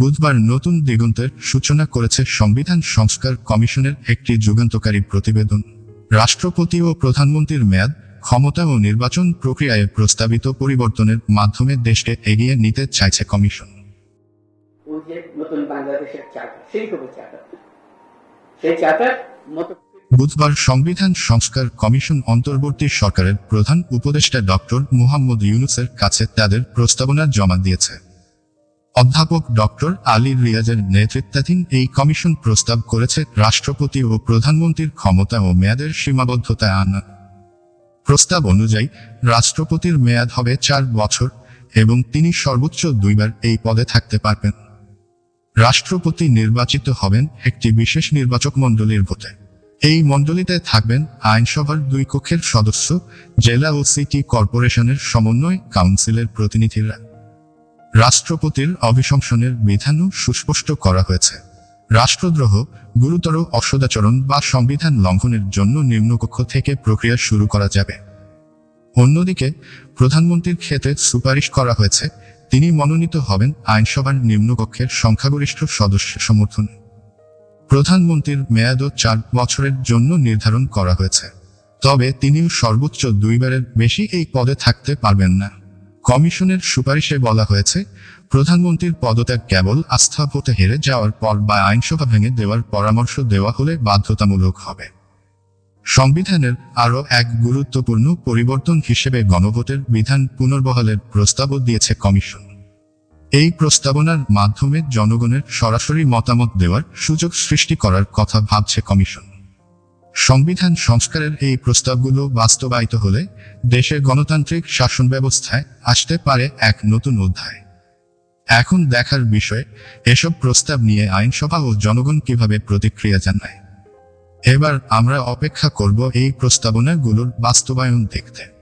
বুধবার নতুন দিগন্তের সূচনা করেছে সংবিধান সংস্কার কমিশনের একটি যুগান্তকারী প্রতিবেদন। রাষ্ট্রপতি ও প্রধানমন্ত্রীর মেয়াদ ক্ষমতা ও নির্বাচন প্রক্রিয়ায় প্রস্তাবিত পরিবর্তনের মাধ্যমে দেশকে এগিয়ে নিতে চাইছে কমিশন। বুধবার সংবিধান সংস্কার কমিশন অন্তর্বর্তী সরকারের প্রধান উপদেষ্টা ডক্টর মুহাম্মদ ইউনুসের কাছে তাদের প্রস্তাবনা জমা দিয়েছে। অধ্যাপক ডক্টর আলী রিয়াজের নেতৃত্বাধীন এই কমিশন প্রস্তাব করেছে রাষ্ট্রপতি ও প্রধানমন্ত্রীর ক্ষমতা ও মেয়াদের সীমাবদ্ধতা আনা। প্রস্তাব অনুযায়ী, রাষ্ট্রপতির মেয়াদ হবে চার বছর এবং তিনি সর্বোচ্চ দুইবার এই পদে থাকতে পারবেন। রাষ্ট্রপতি নির্বাচিত হবেন একটি বিশেষ নির্বাচক মণ্ডলীর ভোটে। এই মণ্ডলীতে থাকবেন আইনসভার দুই কক্ষের সদস্য, জেলা ও সিটি কর্পোরেশনের সমন্বয় কাউন্সিলের প্রতিনিধিরা। রাষ্ট্রপতির অভিশংসনের বিধানও সুস্পষ্ট করা হয়েছে। রাষ্ট্রদ্রোহ, গুরুতর অসদাচরণ বা সংবিধান লঙ্ঘনের জন্য নিম্নকক্ষ থেকে প্রক্রিয়া শুরু করা যাবে। অন্যদিকে, প্রধানমন্ত্রীর ক্ষেত্রে সুপারিশ করা হয়েছে, তিনি মনোনীত হবেন আইনসভার নিম্নকক্ষের সংখ্যাগরিষ্ঠ সদস্য সমর্থনে। প্রধানমন্ত্রীর মেয়াদও চার বছরের জন্য নির্ধারণ করা হয়েছে, তবে তিনিও সর্বোচ্চ দুইবারের বেশি এই পদে থাকতে পারবেন না। কমিশনের সুপারিশে বলা হয়েছে, প্রধানমন্ত্রীর পদত্যাগ কেবল আস্থা ভোটে হেরে যাওয়ার পর বা আইনসভা ভেঙে দেওয়ার পরামর্শ দেওয়া হলে বাধ্যতামূলক হবে। সংবিধানের আরও এক গুরুত্বপূর্ণ পরিবর্তন হিসেবে গণভোটের বিধান পুনর্বহালের প্রস্তাবও দিয়েছে কমিশন। এই প্রস্তাবনার মাধ্যমে জনগণের সরাসরি মতামত দেওয়ার সুযোগ সৃষ্টি করার কথা ভাবছে কমিশন। সংবিধান সংস্কারের এই প্রস্তাবগুলো বাস্তবায়িত হলে দেশের গণতান্ত্রিক শাসন ব্যবস্থায় আসতে পারে এক নতুন অধ্যায়। এখন দেখার বিষয়, এসব প্রস্তাব নিয়ে আইনসভা ও জনগণ কীভাবে প্রতিক্রিয়া জানায়? এবার আমরা অপেক্ষা করব এই প্রস্তাবনাগুলোর বাস্তবায়ন দেখতে।